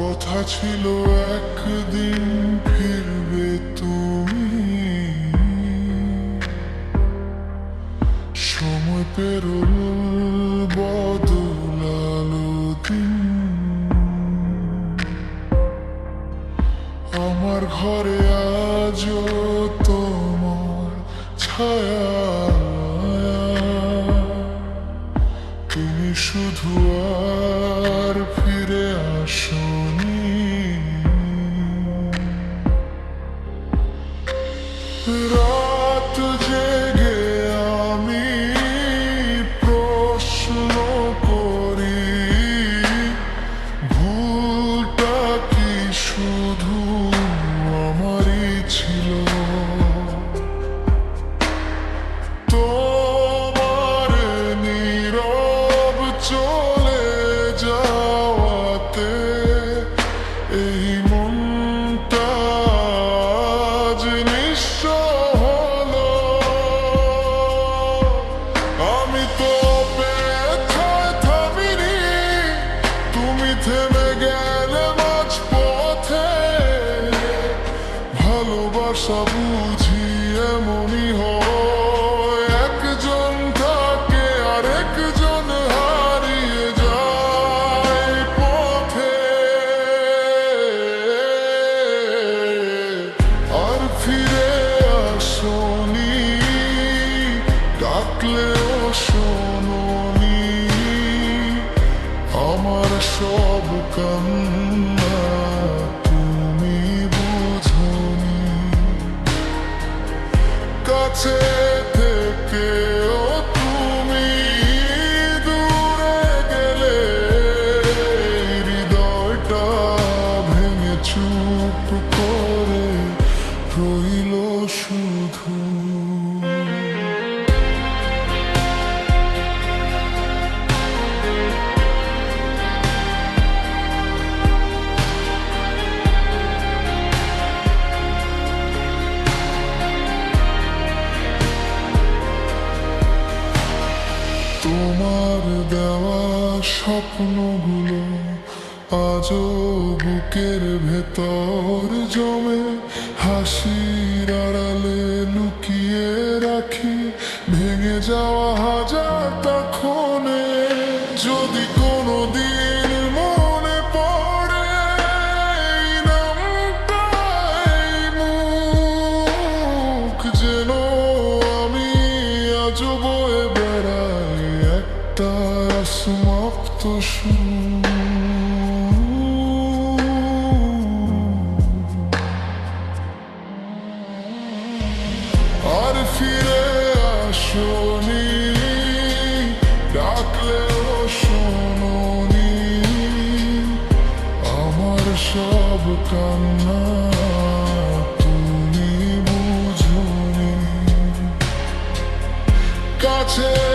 কথা ছিল একদিন, ফিরবে তুমি। সময় পেরোল বদলালো দিন। আমার ঘরে আজও তোমার ছায়া তুমি শুধু আর ফিরে আসনি ডাকলেও শোনি আমার সব কান্না তুমি বুঝনি। কাছে স্বপ্নগুলো আজও বুকের ভেতর জমে। হাসির আড়ালে লুকিয়ে রাখি। ভেঙে যাওয়া হাজার তখনে যদি কোনো দিন মনে পড়ে মুখ যেন আমি আজ বয়ে বেড়াই একটা সুর আর ফিরে আসনি ডাকলেও শোনি আমার সব কান্না তুমি বুঝনি। কাছে